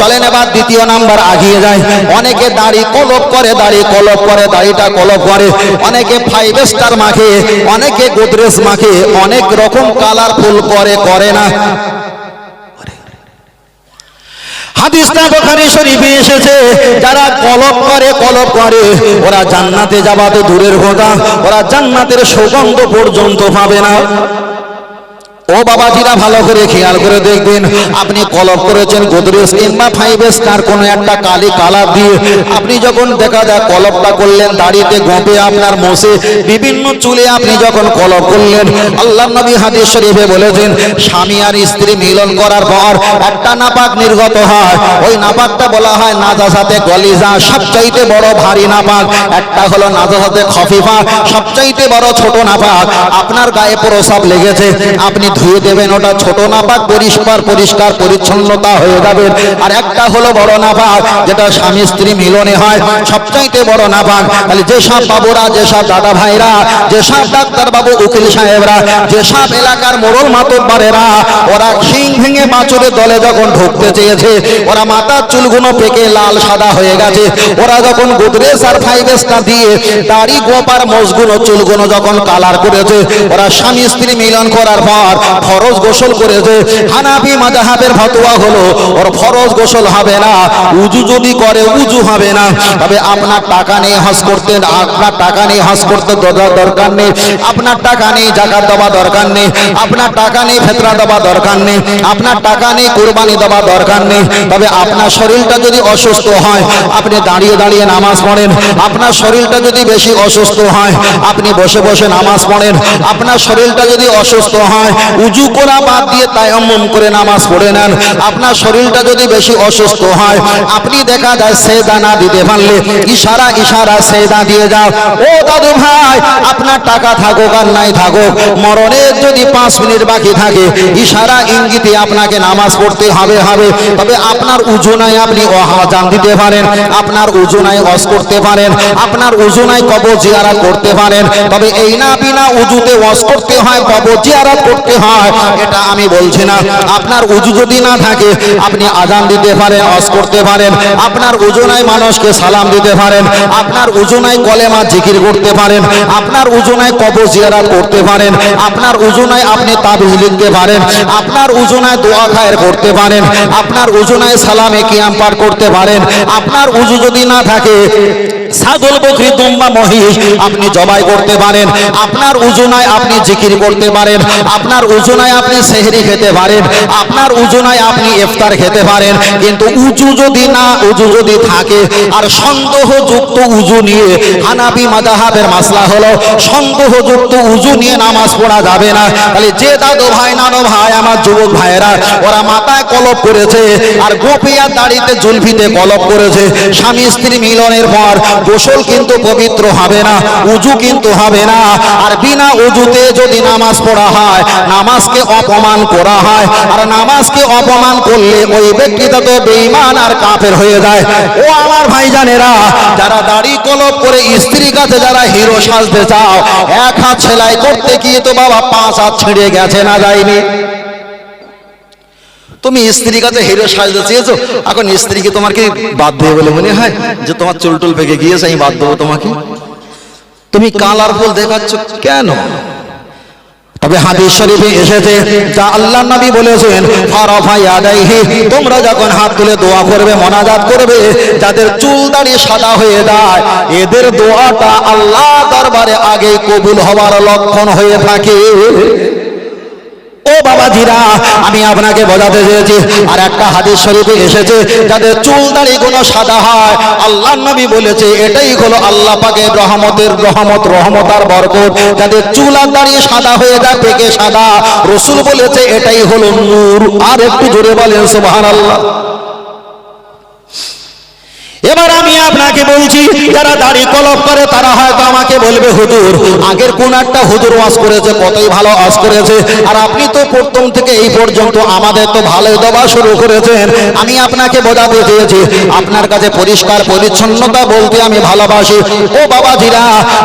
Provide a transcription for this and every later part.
চলেন এবার দ্বিতীয় নাম্বার আগিয়ে যায় অনেকে দাড়ি কলপ করে, দাড়ি কলপ করে, দাড়িটা কলপ করে। অনেকে ফাইভ স্টার মাখে, অনেকে গোদরেজ মাখে। অনেক রকম কালারফুল করে করে না। এসেছে, যারা কলপ করে কলপ করে, ওরা জান্নাতে যাবা তো দূরের কথা, ওরা জান্নাতের সুগন্ধ পর্যন্ত পাবে না। ও বাবাজিরা ভালো করে খেয়াল করে দেখবেন, আপনি কলপ করেছেন গোদরেজ কিংবা ফাইভ স্টার কোনো একটা কালি কালার দিয়ে। আপনি যখন দেখা যায় কলপটা করলেন, দাড়িতে গোপে আপনার মোষে বিভিন্ন চুলে আপনি যখন কলপ করলেন আল্লাহ নবী হাদিস শরীফে বলেছেন, স্বামী আর স্ত্রী মিলন করার পর একটা নাপাক নির্গত হয়। ওই নাপাকটা বলা হয় নাজাসাতে গলিজা, সবচাইতে বড় ভারী নাপাক। একটা হলো নাজা নাজাসাতে খফিফা, সবচাইতে বড় ছোট নাপাক। আপনার গায়ে প্রসাব লেগেছে, আপনি ধুয়ে দেবেন, ওটা ছোট নাপাক পরিষ্কার পরিষ্কার পরিচ্ছন্নতা হয়ে যাবে। আর একটা হলো বড় নাপাক, যেটা স্বামী স্ত্রী মিলনে হয়, সবচাইতে বড় নাপাক। তাহলে যেসব বাবুরা, যেসব দাদা ভাইরা, যেসব ডাক্তার বাবু, উকিল সাহেবরা, যেসব এলাকার মোড়ল মাতব্বারেরা, ওরা শিং ভেঙে বাছুরের দলে যখন ঢুকতে চেয়েছে, ওরা মাথার চুলগুলো পেকে লাল সাদা হয়ে গেছে। ওরা যখন গোদরেজ আর ফাইভ স্টার দিয়ে দাড়ি গোপার মজগুলো চুলগুলো যখন কালার করেছে, ওরা স্বামী স্ত্রী মিলন করার পর ফরজ গোসল করেছে হানাফি মাজাহাবের ফতোয়া হলো, ওর ফরজ গোসল হবে না, উজু যদি করে, উজু হবে না। তবে আপনার টাকা নেই হজ করতে, আপনার টাকা নেই হজ করতে দর- দরকার নেই, আপনার টাকা নেই জাকাত দেওয়া দরকার নেই, আপনার টাকা নেই ফেতরা দেওয়া দরকার নেই, আপনার টাকা নেই কোরবানি দেওয়া দরকার নেই। তবে আপনার শরীরটা যদি অসুস্থ হয়, আপনি দাঁড়িয়ে দাঁড়িয়ে নামাজ পড়েন। আপনার শরীরটা যদি বেশি অসুস্থ হয়, আপনি বসে বসে নামাজ পড়েন। আপনার শরীরটা যদি অসুস্থ হয় উজু করা বাদ দিয়ে তায়াম্মুম করে নামাজ পড়ে নেন। আপনার শরীরটা যদি বেশি অসুস্থ হয়, আপনি দেখা যায় সেদা না দিতে পারলে ইশারা ইশারা সেদা দিয়ে যাও। ও দাদু ভাই, আপনার টাকা থাকুক আর নাই থাকুক, মরণের যদি পাঁচ মিনিট বাকি থাকে, ইশারা ইঙ্গিতে আপনাকে নামাজ পড়তে হবে হবে। তবে আপনার উজুনায় আপনি অহাজান দিতে পারেন, আপনার উজুনায় অস করতে পারেন, আপনার উজুনায় কবর জিয়ারা করতে পারেন। তবে এই না বিনা উজুতে ওয়াজ করতে হয়, কবর জিয়ারত করতে হয়। এটা আমি বলছি না। আপনার উজু যদি না থাকে আপনি আজান দিতে পারেন ওয়াজ করতে পারেন। আপনার উজুনায় মানুষকে সালাম দিতে পারেন। আপনার উজুনায় কলেমা জিকির করতে পারেন। আপনার উজুনায় কবর জিয়ারত করতে পারেন। আপনার উজুনায় আপনি তাবিজ লিখতে পারেন। আপনার উজুনায় দোয়া খায়ের করতে পারেন। আপনার উজুনায় সালামে কিয়াম পাঠ করতে পারেন। আপনার উজু যদি না থাকে ছাগল বকরি, দুম্বা মহিষ আপনি জবাই করতে পারেন। আপনার উজুনায় আপনি জিকির করতে পারেন। আপনার উজুনায় আপনি সেহরি খেতে পারেন। আপনার উজুনায় আপনি ইফতার খেতে পারেন। কিন্তু উজু যদি না, উজু যদি থাকে, আর সন্দেহযুক্ত উজু নিয়ে হানাবি মাদাহাবের মাসলা হলো, সন্দেহযুক্ত উজু নিয়ে নামাজ পড়া যাবে না। তাহলে যে দাদু ভাই, নানো ভাই, আমার যুবক ভাইয়েরা, ওরা মাথায় কলপ করেছে, আর গোপিয়া দাড়িতে জুলফিতে কলপ করেছে। স্বামী স্ত্রী মিলনের পর গোসল কিন্তু পবিত্র হবে না, উজু কিন্তু হবে না। আর বিনা উজুতে যদি নামাজ পড়া হয়, নামাজকে অপমান করা হয়, আর নামাজকে অপমান করলে ওই ব্যক্তিটা তো বেঈমান আর কাফের হয়ে যায়। ও আমার ভাইজানেরা, যারা দাড়ি কলপ করে স্ত্রীর কাছে যারা হিরো সাজতে চাও, এক হাত সেলাই করতে গিয়ে তো বাবা পাঁচ হাত ছিঁড়ে গেছে না যায়নি। তুমি স্ত্রীর কাছে হিরো সাজতে চেয়েছো? এখন স্ত্রীকে তোমার কি দেবে বলে মনে হয়? যে তোমার চুল টুল পেকে গিয়েছে, আমি বাধ্য দেবো তোমাকে? তুমি কালারফুল দেখাচ্ছ কেন? তবে এসেছে তোমরা যখন হাত তুলে দোয়া করবে, মোনাজাত করবে, যাদের চুল দাড়ি সাদা হয়ে যায়, এদের দোয়াটা আল্লাহ দরবারে আগে কবুল হওয়ার লক্ষণ হয়ে থাকে। ও বাবাজিরা, আমি আপনাকে বোঝাতে চেয়েছি, আর একটা হাদিস শরীফে এসেছে, যাদের চুল দাড়ি কোনো সাদা হয় আল্লাহ নবী বলেছে, এটাই হলো আল্লাহ পাকে রহমতের রহমত, রহমতার বরকত। যাদের চুল আর দাড়ি সাদা হয়ে যায়, পেকে সাদা। রসুল বলেছে, এটাই হলো নূর। আর একটু জোরে বলেন, সুবহানাল্লাহ। এবার আমি আপনাকে বলছি, যারা দাড়ি কলপ করে, তারা হয়তো আমাকে বলবে, হুজুর, আগের কোন একটা হুজুর ওয়াজ করেছে, কতই ভালো ওয়াজ করেছে। আর আপনি তো প্রথম থেকে এই পর্যন্ত আমাদের তো ভালো দেওয়া শুরু করেছেন। আমি আপনাকে বোঝাতে চেয়েছি, আপনার কাছে পরিষ্কার পরিচ্ছন্নতা বলতে আমি ভালোবাসি। ও বাবাজিরা,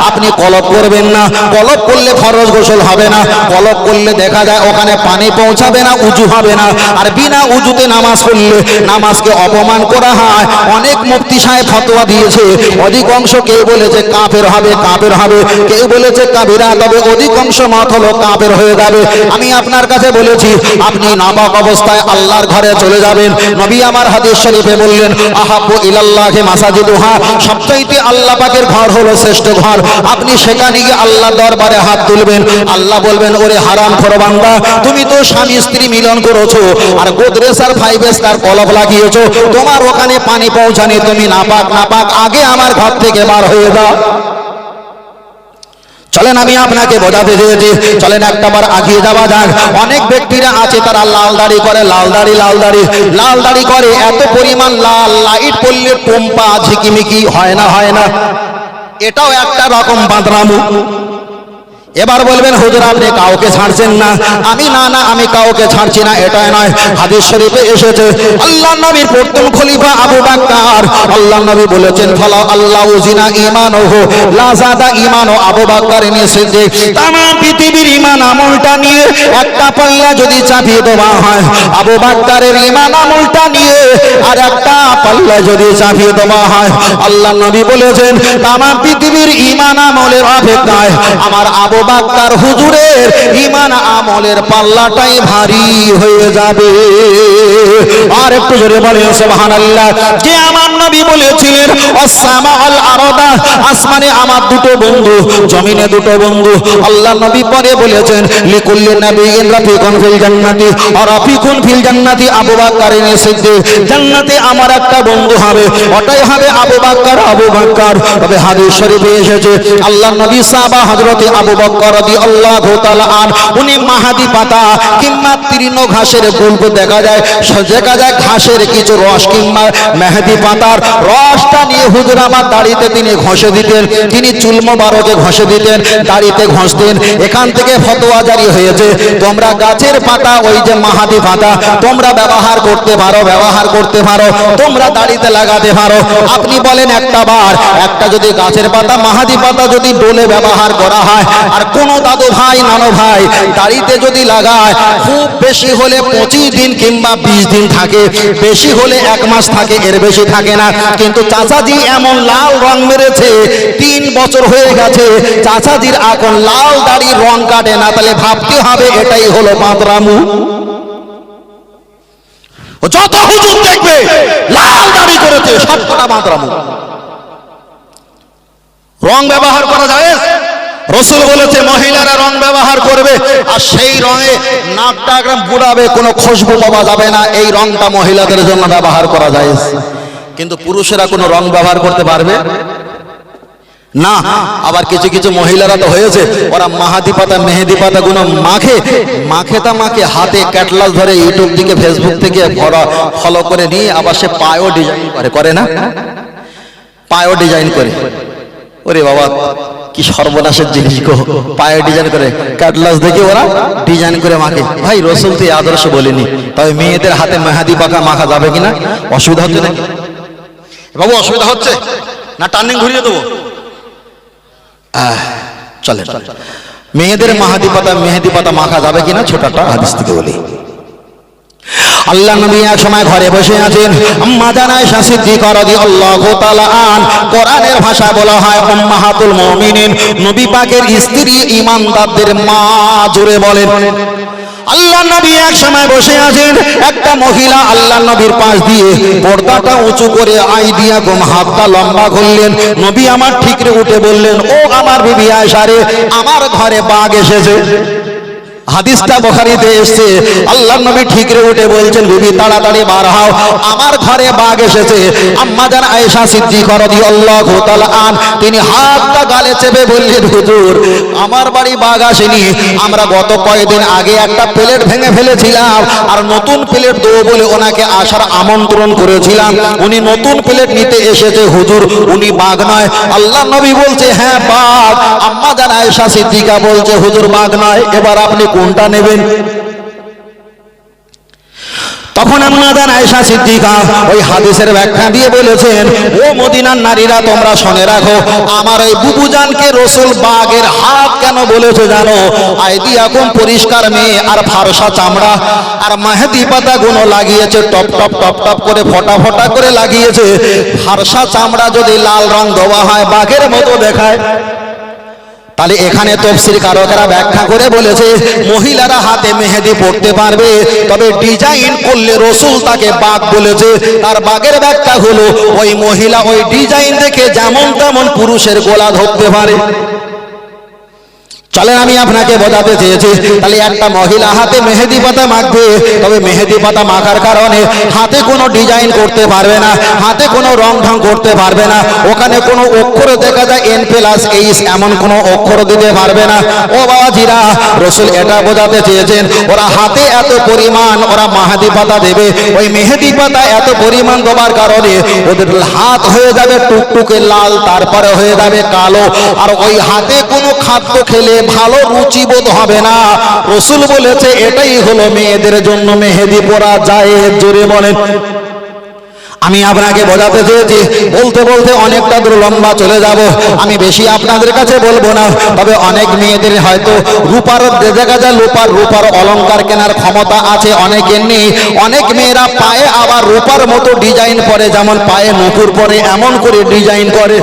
আপনি কলপ করবেন না। কলপ করলে ফরজ গোসল হবে না। কলপ করলে দেখা যায় ওখানে পানি পৌঁছাবে না, উজু হবে না। আর বিনা উজুতে নামাজ পড়লে নামাজকে অপমান করা হয়। অনেক মুফতি সাহেব ফতোয়া দিয়েছে। অধিকাংশ কেউ বলেছে কাফের হবে কাফের হবে। কেউ বলেছে কাবিরা তবে অধিকাংশ মত হলো কাফের হয়ে যাবে। আমি আপনার কাছে বলেছি, আপনি নাবাক অবস্থায় আল্লাহর ঘরে চলে যাবেন। নবী আমার হাদিস শরীফে বললেন, আহাব্বু ইলাল্লাহি মাসাজিদুহা। সবচাইতে আল্লাহ পাকের ঘর হলো শ্রেষ্ঠ ঘর। আপনি সেখানে গিয়ে আল্লাহ দরবারে হাত তুলবেন। আল্লাহ বলবেন, ওরে হারাম বান্দা, তুমি তো স্বামী স্ত্রী মিলন করেছ, আর গোদরেজ আর ফাইভ স্টার কলপ লাগিয়েছো। তোমার ওখানে পানি পৌঁছানি তুমি নাপাক নাপাক, আগে আমার ঘর থেকে বার হয়ে যাও। চলেন, আমি আপনাকে বোঝাতে চেয়েছি। চলেন, একটা বার আগিয়ে যাওয়া যাক। অনেক ব্যক্তিরা আছে, তারা লাল দাড়ি করে লাল দাড়ি লাল দাড়ি লাল দাড়ি করে, এত পরিমাণ লাল, লাইট পড়লে টোম্পা ঝিকিমিকি হয় না হয় না। এটাও একটা রকম বাঁধরামু এবার বলবেন, হুজুর, আপনি কাউকে ছাড়ছেন না। আমি, না না, আমি কাউকে ছাড়ছি না, এটাই নয়। হাদিস শরীফে এসেছে আল্লাহ নবীর প্রথম খলিফা আবু বাক্কার। আল্লাহ নবী বলেছেন, ফলা আল্লাহ উজিনা ঈমান হো লাজাদা ঈমান ও আবু বাক্কার সিদ্দিক। তাম পৃথিবীর ঈমান আমলটা নিয়ে একটা পাল্লা যদি চাপিয়ে দেওয়া হয়, আবু বাক্কারের ঈমান আমলটা নিয়ে আর একটা পাল্লা যদি চাপিয়ে দেওয়া হয় আল্লাহ নবী বলেছেন, তাম পৃথিবীর ঈমান আমলের অপেক্ষায় আমার আবু বাক্কার হুজুরের ইমান আমলের পাল্লাটাই ভারী হয়ে যাবে। আর একটু জোরে বলে সুবহানাল্লাহ। যে আমার নবী বলেছিলেন অসামা আল আরদা আসমানে আমার দুটো বন্ধু, জমিনে দুটো বন্ধু। আল্লাহ নবী পরে বলেছেন, লিকুল্লি নাবিয়িন রাফিকুন ফিল জান্নাতি আর রাফিকুন ফিল জান্নাতি আবু বকর সিদ্দিক জান্নাতে আমার একটা বন্ধু হবে, ওটাই হবে আবু বকর আবু বকর তবে হাদিস শরীফে এসেছে, আল্লাহ নবী সাহাবা হযরতে আবু বকর তিনি ঘষে দিতেন দাড়িতে এখান থেকে ফতোয়া জারি হয়েছে, তোমরা গাছের পাতা, ওই যে মাহাদি পাতা, তোমরা ব্যবহার করতে পারো, ব্যবহার করতে পারো, তোমরা দাড়িতে লাগাতে পারো। আপনি বলেন একটা বার, একটা যদি গাছের পাতা, মাহাদি পাতা যদি ডোলে ব্যবহার করা হয়, আর কোন দাদু ভাই, নানো ভাই দাড়িতে যদি লাগায়, খুব বেশি হলে পঁচিশ দিন কিংবা বিশ দিন থাকে। বেশি হলে এক মাস থাকে, এর বেশি থাকে না। কিন্তু চাচাজি এমন লাল রং মেরেছে, তিন বছর হয়ে গেছে। চাচাজির এখন লাল দাড়ির রং কাটে না, তাহলে ভাবতে হবে এটাই হলো বাঁদরামু যত হুজুর দেখবে, লাল দাড়ি করেছে, সবকটা বাঁদরামু রং ব্যবহার করা যায়? রসুল বলেছে, মহিলারা রং ব্যবহার করবে, আর সেই রঙে নাকটা একদম বুড়াবে কোনো খুশবু পাওয়া যাবে না। এই রংটা মহিলাদের জন্য ব্যবহার করা যায়। কিন্তু পুরুষেরা কোনো রং ব্যবহার করতে পারবে? না। আবার কিছু কিছু মহিলারা তো হয়েছে, ওরা মাহাদি পাতা, মেহেদি পাতা গুলো মাখে মাখে তা মাখে হাতে ক্যাটলাস ধরে ইউটিউব থেকে, ফেসবুক থেকে ফলো করে নিয়ে আবার সে পায়ও ডিজাইন করে করে না? পায়ও ডিজাইন করে। ওরে বাবা কি সর্বনাশের জিনিস গো? পায়ে ডিজাইন করে ক্যাটলাস দেখে ওরা ডিজাইন করে মাকে ভাই রসুল তো আদর্শ বলিনি তবে মেয়েদের হাতে মেহাদি পাকা মাখা যাবে কিনা? অসুবিধা হচ্ছে নাকি? বাবু অসুবিধা হচ্ছে? না টার্নিং ঘুরিয়ে দেবো? চলে মেয়েদের মাহাদি পাতা মেহেদি পাতা মাখা যাবে কিনা? ছোটটা হাদিস থেকে বলি। আল্লাহ নবী এক সময় ঘরে বসে আছেন। আম্মা জানায় শাসিদ্দিক রাদিয়াল্লাহু তাআলা আন কোরআনের ভাষা বলা হয়, উম্মাহাতুল মুমিনিন। নবী পাকের স্ত্রী ঈমানদারদের মা জুড়ে বলেন, আল্লাহ নবী এক সময় বসে আছেন, একটা মহিলা আল্লাহ নবীর পাশ দিয়ে পর্দাটা উঁচু করে আই দিয়া গম, হাতটা লম্বা করলেন। নবী আমার ঠিকরে উঠে বললেন, ও আমার বিবি আয়সারে আমার ঘরে বাঘ এসেছে। হাদিসটা বোখারিতে এসছে। আল্লাহ নবী ঠিকরে উঠে বলছেন বিবি তাড়াতাড়ি বার হও। আমার ঘরে বাঘ এসেছে। আম্মা জান আয়েশা সিদ্দিকা রাদিয়াল্লাহু তাআলা আন, তিনি হাতটা গালে চেপে বললেন, হুজুর, আমার বাড়ি বাঘ আসেনি। আমরা গত কয়েকদিন আগে একটা প্লেট ভেঙে ফেলেছিলাম আর নতুন প্লেট দেবো বলে ওনাকে আসার আমন্ত্রণ করেছিলাম। উনি নতুন প্লেট নিতে এসেছে, হুজুর, উনি বাঘ নয়। আল্লাহ নবী বলছে হ্যাঁ বাঘ। আম্মা জান আয়েশা সিদ্দিকা বলছে, হুজুর, বাঘ নয়। এবার আপনি কোনটা নেবেন? তখন আমাদের আয়েশা সিদ্দিকা ওই হাদিসের ব্যাখ্যা দিয়ে বলেছেন, ও মদিনার নারীরা, তোমরা শুনে রাখো, আমার ওই বুবুজানকে রসুল বাগের হাত কেন বলেছে জানো? আইদি এখন পরিষ্কার মেয়ে আর ফারসা চামড়া আর মাহেদি পাতা গুলো লাগিয়েছে, টপ টপ টপ টপ করে ফটা ফটা করে লাগিয়েছে। ফারসা চামড়া যদি লাল রং দেওয়া হয়, বাঘের মতো দেখায়। তাহলে এখানে তফসির কারকেরা ব্যাখ্যা করে বলেছে, মহিলারা হাতে মেহেদি পড়তে পারবে, তবে ডিজাইন করলে রসুল তাকে বাঘ বলেছে। তার বাঘের ব্যাখ্যা হলো, ওই মহিলা ওই ডিজাইন দেখে যেমন তেমন পুরুষের গোলা ধরতে পারে। চলেন, আমি আপনাকে বোঝাতে চেয়েছি। তাহলে একটা মহিলা হাতে মেহেদি পাতা মাখবে, তবে মেহেদি পাতা মাখার কারণে হাতে কোনো ডিজাইন করতে পারবে না, হাতে কোনো রং ঢং করতে পারবে না। ওখানে কোনো অক্ষর দেখা যায় এন প্লাস এইস এমন কোনো অক্ষর দিতে পারবে না। ও বাবাজিরা, রসুল এটা বোঝাতে চেয়েছেন, ওরা হাতে এত পরিমাণ ওরা মাহাদি পাতা দেবে। ওই মেহেদি পাতা এত পরিমাণ দেওয়ার কারণে ওদের হাত হয়ে যাবে টুকটুকে লাল, তারপরে হয়ে যাবে কালো। আর ওই হাতে কোনো খাদ্য খেলে ভালো রুচিবোধ হবে না। রসুল বলেছে, এটাই হলো মেয়েদের জন্য মেহেদি পরা যায় জোরে বলেন। আমি আপনাকে বোঝাতে চেয়েছি, বলতে বলতে অনেকটা দূর লম্বা চলে যাব। আমি বেশি আপনাদের কাছে বলব না, তবে অনেক মেয়েদের হয়তো রূপার দেখা যায় রূপার রূপার অলংকার কেনার ক্ষমতা আছে অনেকের নেই। অনেক মেয়েরা পায়ে আবার রূপার মতো ডিজাইন করে যেমন পায়ে নুপুর পরে, এমন করে ডিজাইন করে।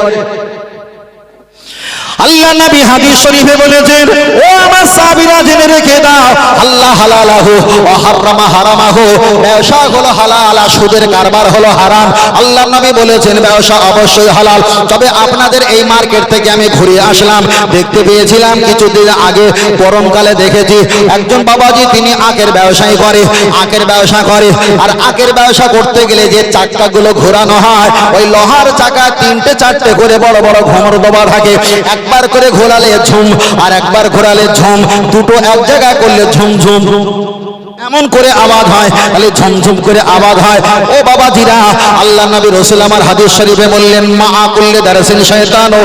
আল্লাহ নবী হাদিস শরীফে বলেছেন, ও আমার সাহাবীরা, জেনে রেখে দাও, আল্লাহ হালালাহু ওয়া হারামা হারামাহু। ব্যবসা হলো হালাল আর সুদের কারবার হলো হারাম। আল্লাহ নবী বলেছেন, ব্যবসা অবশ্যই হালাল। তবে আপনাদের এই মার্কেট থেকে আমি ঘুরে আসলাম। দেখতে পেয়েছিলাম কিছুদিন আগে গরমকালে দেখেছি একজন বাবাজি, তিনি আখের ব্যবসায়ী করে, আখের ব্যবসা করে। আর আখের ব্যবসা করতে গেলে যে চাকাগুলো ঘোরানো হয়, ওই লোহার চাকা তিনটে চারটে করে বড় বড় ঘমর দবা থাকে। একবার করে ঘোরালে ঝুম আর একবার ঘোরালে ঝুম। দুটো এক জায়গায় করলে ঝুম ঝুম। এমন করে আওয়াজ হয় তাহলে ঝমঝম করে আওয়াজ হয়। ও বাবাজিরা, আল্লাহ নবী রসুল আমার হাদিস শরীফে বললেন মা আকুল্লে দারাসিন শয়তান ও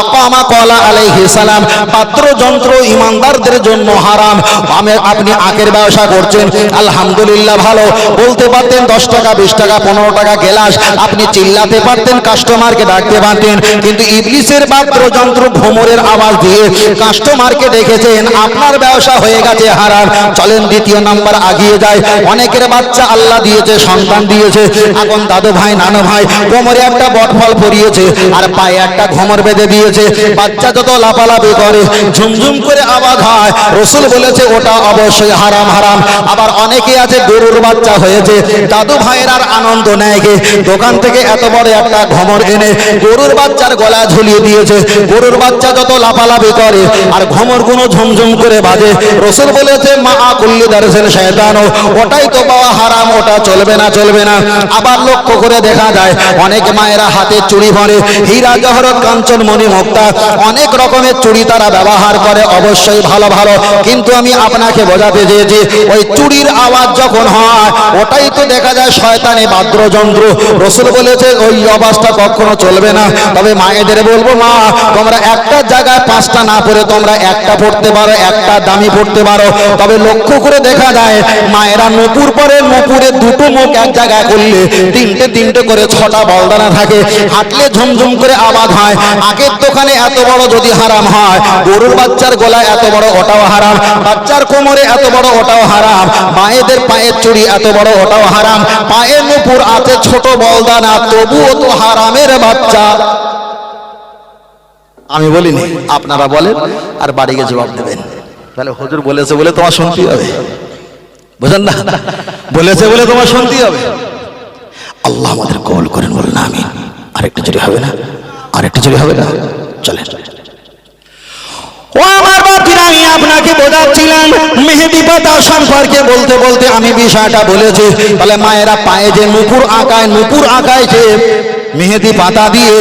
আকামা কলা আলাইহিস সালাম পাত্র যন্ত্র ইমানদারদের জন্য হারাম। আমি, আপনি আখের ব্যবসা করছেন, আলহামদুলিল্লাহ ভালো। বলতে পারতেন দশ টাকা, বিশ টাকা, পনেরো টাকা গেলাস আপনি চিল্লাতে পারতেন, কাস্টমারকে ডাকতে পারতেন। কিন্তু ইবলিসের পাত্র যন্ত্র ভ্রমরের আওয়াজ দিয়ে কাস্টমারকে ডেকেছেন আপনার ব্যবসা হয়ে গেছে হারাম। চলেন দ্বিতীয় নাম্বার আগিয়ে যায়। অনেকের বাচ্চা আল্লাহ দিয়েছে, সন্তান দিয়েছে। এখন দাদু ভাই নানু ভাই কোমরে একটা বটফল পরিয়েছে আর পায়ে একটা ঘমর বেঁধে দিয়েছে। বাচ্চা যত লাফালাফি করে, ঝুমঝুম করে আওয়াজ হয়। রসুল বলেছে, ওটা অবশ্যই হারাম হারাম। আবার অনেকে আছে, গরুর বাচ্চা হয়েছে। দাদু ভাইয়ের আর আনন্দ নেয় গে। দোকান থেকে এত বড় একটা ঘোমর এনে গরুর বাচ্চার গলা ঝুলিয়ে দিয়েছে। গরুর বাচ্চা যত লাফালাফি করে আর ঘোমরগুলো ঝুমঝুম করে বাজে। রসুল বলেছে, মা আকুল্লি দারেছেন শয়তান ওটাই তো বাবা হারাম, ওটা চলবে না চলবে না। আবার লক্ষ্য করে দেখা যায়, অনেক মায়েরা হাতে চুড়ি ভরে হীরা জহরত, কাঞ্চন, মণি, মুক্তা, অনেক রকমের চুড়ি তারা ব্যবহার করে, অবশ্যই ভালো ভালো। কিন্তু আমি আপনাকে বোঝাতে চেয়েছি, ওই চুড়ির আওয়াজ যখন হয়, ওটাই তো দেখা যায় শয়তানি বাদ্যযন্ত্র। রসুল বলেছে, ওই আওয়াজটা কখনো চলবে না। তবে মায়েদের বলব, মা, তোমরা একটা জায়গায় পাঁচটা না পড়ে তোমরা একটা পড়তে পারো, একটা দামি পড়তে পারো। তবে লক্ষ্য করে দেখা যায় মায়েরা নপুর পরে নপুরে দুটো মুখ এক জায়গায় করলে, তিনটে তিনটে করে ছটা বলদানা থাকে। হাঁটলে ঝুমঝুম করে আওয়াজ হয়। আগের দোকানে এত বড় যদি হারাম হয়, গরুর বাচ্চার গলায় এত বড় ওটাও হারাম, বাচ্চার কোমরে এত বড় ওটাও হারাম, মায়েদের পায়ের চুড়ি এত বড় ওটাও হারাম, পায়ের নুপুর আছে ছোট বলদানা, তবুও তো হারামের বাচ্চা। আমি বলিনি, আপনারা বলেন, আর বাড়ি গিয়ে জবাব দেবেন। তাহলে হুজুর বলেছে বলে তোমার শুনতেই হবে। বুঝলেন না? বলেছে বলে তোমার শুনতেই হবে। আল্লাহ আমাদের কবল করেন বলেন আমি আরেকটা চুরি হবে না? আরেকটা চুরি হবে না? চলে ও আমার বাপিরা আমি আপনাকে বোঝাচ্ছিলাম মেহেদি পাতা সম্পর্কে বলতে বলতে আমি বিষয়টা বলেছি। তাহলে মায়েরা পায়ে যে নুপুর আঁকায় নুপুর আঁকায় যে মেহেদি পাতা দিয়ে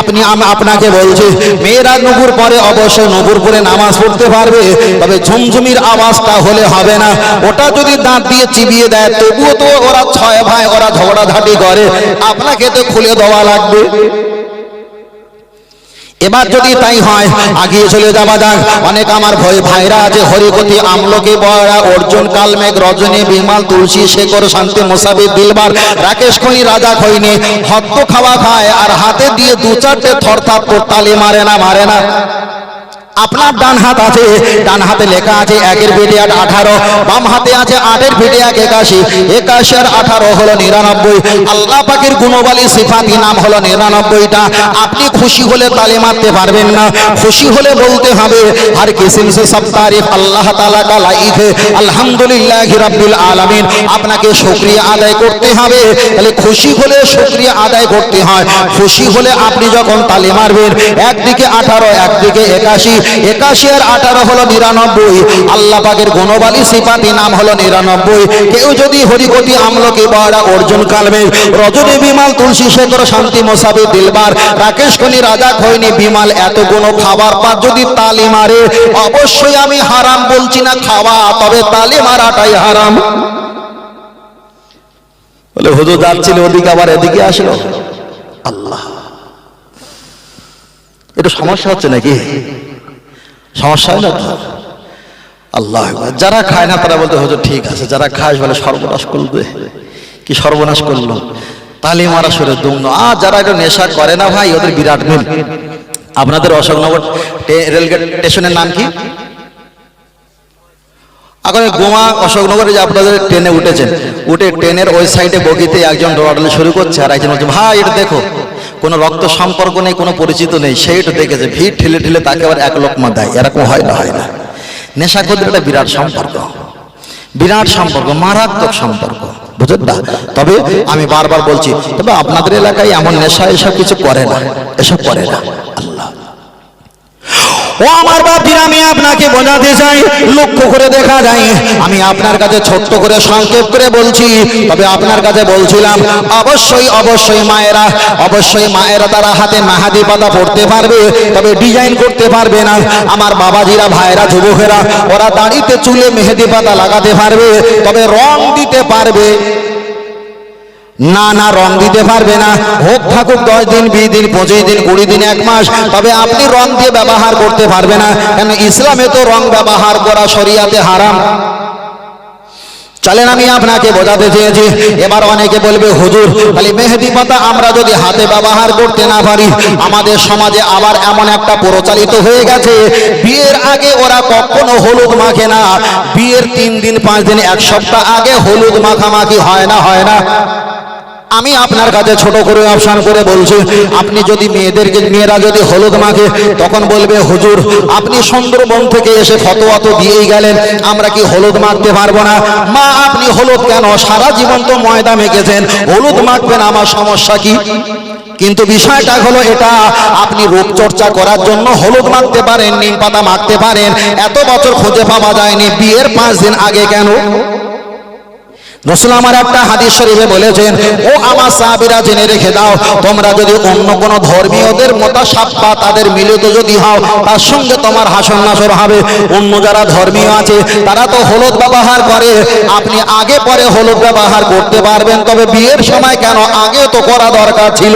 আপনি আপনাকে বলছে, মেয়েরা নুপুর পরে অবশ্যই নুপুর পরে নামাজ পড়তে পারবে, তবে ঝুমঝুমির আওয়াজটা হলে হবে না। ওটা যদি দাঁত দিয়ে চিবিয়ে দেয়, তবুও তো ওরা ছয় ভাই ওরা ঝগড়াঝাটি করে। আপনাকে তো খুলে দেওয়া লাগবে। এবার যদি তাই হয় আগিয়ে চলে যাওয়া যাক অনেক আমার ভয় ভাইরা আছে হরিকতি আমলকে বয়রা অর্জুন কালমেঘ রজনী বিমাল তুলসী শেখর শান্তি মোসাবির দিলবার রাকেশ খনি রাজা খৈনি হত্ত খাওয়া খায় আর হাতে দিয়ে দু চারটে থরথাপ করতালি মারে না মারে না। আপনার ডান হাত আছে, ডান হাতে লেখা আছে একের পেটে আট আঠারো, বাম হাতে আছে আটের পেটে এক একাশি একাশি আর আঠারো হলো নিরানব্বই। আল্লাহ পাকের গুণবালী সিফাতি নাম হলো নিরানব্বইটা। আপনি খুশি হলে তালে মারতে পারবেন না, খুশি হলে বলতে হবে আর কিসিম সে সব তারিফ আল্লাহ তালা কা লাইফে আলহামদুলিল্লাহ রাব্বিল আলামিন। আপনাকে শুকরিয়া আদায় করতে হবে, তাহলে খুশি হলে শুকরিয়া আদায় করতে হয়, খুশি হলে আপনি যখন তালে মারবেন, একদিকে আঠারো, একদিকে একাশি একাশি আর আঠারো হলো নিরানব্বই। আল্লাহ পাকের গুণবালী সিপাতি নাম হলো নিরানব্বই। কেউ যদি হরিকতি আমলকে বড়া অর্জুন কালবে রজনী বিমাল তুলসী শেখর শান্তি মোসাবি, দিলবার, রাকেশ খনি, রাজা খৈনি, বিমাল, এত গুণ খাবার পর যদি তালি মারে, অবশ্যই আমি হারাম বলছি না খাওয়া, তবে তালি মারাটাই হারাম। বলে হুজুর যাচ্ছিল, ওদিকে আবার এদিকে আসলো। আল্লাহ। এটা সমস্যা হচ্ছে নাকি? সমস্যা হয় না আল্লাহ। যারা খায় না, তারা বলতে হতো ঠিক আছে, যারা খায়, বলে সর্বনাশ করবে। কি সর্বনাশ করল? তালি মারা সরে দুম্ন আর যারা এটা নেশা করে না ভাই, ওদের বিরাট মিল। আপনাদের অশোকনগর রেলগেট স্টেশনের নাম কি? এখন গোমা অশোকনগরে যে আপনাদের ট্রেনে উঠেছেন, উঠে ট্রেনের ওই সাইডে বগিতে একজন দৌড়াদৌড়ি শুরু করছে আর একজন বলছে, ভাই, এটা দেখো। কোনো রক্ত সম্পর্ক নেই, কোনো পরিচিত নেই, সেইটা দেখেছে ভিড় ঠেলে ঠেলে তাকে আবার এক লোকমা দেয়। এরকম হয় না হয় না। নেশা করতে একটা বিরাট সম্পর্ক। বিরাট সম্পর্ক, মারাত্মক সম্পর্ক, বুঝলেন না? তবে আমি বারবার বলছি, তবে আপনাদের এলাকায় এমন নেশা এসব কিছু করে না, এসব করে না। ও আমার বাপজি আমি আপনাকে বোঝাতে চাই, লক্ষ্য করে দেখা যায়, আমি আপনার কাছে ছোট্ট করে সংক্ষেপ করে বলছি, তবে আপনার কাছে বলছিলাম, অবশ্যই অবশ্যই মায়েরা অবশ্যই মায়েরা তারা হাতে মাহাদি পাতা পড়তে পারবে, তবে ডিজাইন করতে পারবে না। আমার বাবাজিরা ভাইরা যুবকেরা, ওরা দাড়িতে চুলে মেহেদি পাতা লাগাতে পারবে, তবে রং দিতে পারবে। না না, রং দিতে পারবে না। হোক থাকুক, দশ দিন, বিশ দিন, পঁচিশ দিন, কুড়ি দিন, এক মাস, তবে আপনি রং দিয়ে ব্যবহার করতে পারবে না। কেন, ইসলামে তো রং ব্যবহার করা শরিয়াতে হারাম। চলেন, আমি আপনাকে বোঝাতে চেয়েছি। এবার অনেকে বলবে, হুজুর খালি মেহেদি পাতা আমরা যদি হাতে ব্যবহার করতে না পারি, আমাদের সমাজে আবার এমন একটা প্রচালিত হয়ে গেছে। বিয়ের আগে ওরা কখনো হলুদ মাখে না। বিয়ের তিন দিন, পাঁচ দিন, এক সপ্তাহ আগে হলুদ মাখামাখি হয় না হয় না। আমি আপনার কাছে ছোট করে অপশন করে বলছি, আপনি যদি মেয়েদেরকে, মেয়েরা যদি হলুদ মাখে, তখন বলবে, হুজুর, আপনি সুন্দরবন থেকে এসে ফতোয়া তো দিয়েই গেলেন, আমরা কি হলুদ মাখতে পারব না? মা, আপনি হলুদ কেন? সারা জীবন তো ময়দা মেখেছেন, হলুদ মাখবেন, আমার সমস্যা কি? কিন্তু বিষয়টা হলো এটা, আপনি রূপচর্চা করার জন্য হলুদ মাখতে পারেন, নিম পাতা মাখতে পারেন, এত বছর খুঁজে পাওয়া যায়নি, বিয়ের পাঁচ দিন আগে কেন? রসুল আমার একটা হাদিস শরীফে বলেছেন, ও আমার সাহাবিরা জেনে রেখে দাও, তোমরা যদি অন্য কোনো ধর্মীয়দের মতাসাপ্পা তাদের মিলিত যদি হও, তার সঙ্গে তোমার হাসন নাসর হবে। অন্য যারা ধর্মীয় আছে, তারা তো হলুদ ব্যবহার করে। আপনি আগে পরে হলুদ ব্যবহার করতে পারবেন, তবে বিয়ের সময় কেন আগে তো করা দরকার ছিল?